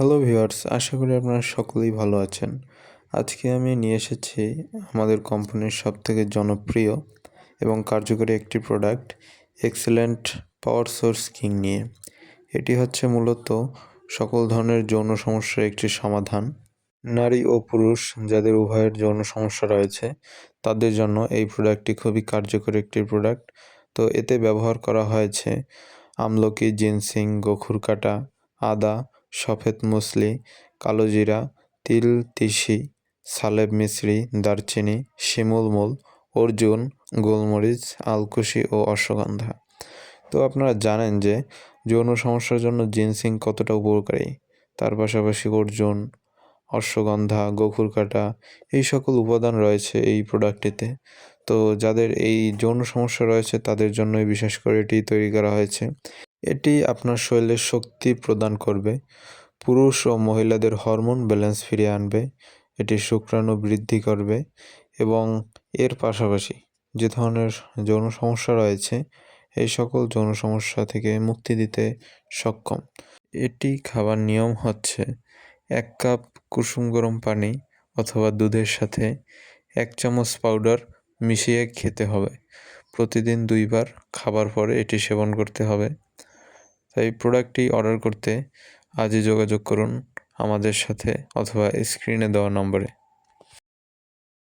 Hello viewers আশা করি আপনারা সকলেই ভালো আছেন। আজকে আমি নিয়ে এসেছি আমাদের কোম্পানির সবথেকে জনপ্রিয় এবং কার্যকরী একটি product excellent power source king নিয়ে। এটি হচ্ছে মূলত সকল ধরনের যৌন সমস্যার একটি সমাধান। নারী ও পুরুষ যাদের উভয়ের যৌন সমস্যা রয়েছে, তাদের জন্য এই প্রোডাক্টটি খুবই কার্যকরী একটি প্রোডাক্ট তো এতে ব্যবহার করা হয়েছে আমলকি, জিনসিং, গোখুর কাটা, আদা সফেদ মুসলি কালোজিরা তিল, তিসি, সালেব মিশ্রি দারচিনি, শিমুল মূল, অর্জুন, গোলমরিচ, আলকুশি ও অশ্বগন্ধা। তো আপনারা জানেন যে যৌন সমস্যার জন্য জিনসিং কতটা উপকারী। তার পাশাপাশি অর্জুন, অশ্বগন্ধা গোখুর কাটা, এই সকল উপাদান রয়েছে এই প্রোডাক্টটিতে তো যাদের এই যৌন সমস্যা রয়েছে তাদের জন্যই বিশেষ করে এটি তৈরি করা হয়েছে। এটি আপনার শরীরে শক্তি প্রদান করবে। পুরুষ ও মহিলাদের হরমোন ব্যালেন্স ফিরিয়ে আনবে, এটি শুক্রাণু বৃদ্ধি করবে এবং এর পাশাপাশি যে ধরনের যৌন সমস্যা রয়েছে, এই সকল যৌন সমস্যা থেকে মুক্তি দিতে সক্ষম। এটি খাবার নিয়ম হচ্ছে এক কাপ কুসুম গরম পানি অথবা দুধের সাথে এক চামচ পাউডার মিশিয়ে খেতে হবে। প্রতিদিন দুইবার খাবার পরে এটি সেবন করতে হবে। তাই প্রোডাক্টটি অর্ডার করতে আজই যোগাযোগ করুন আমাদের সাথে অথবা স্ক্রিনে দেওয়া নম্বরে।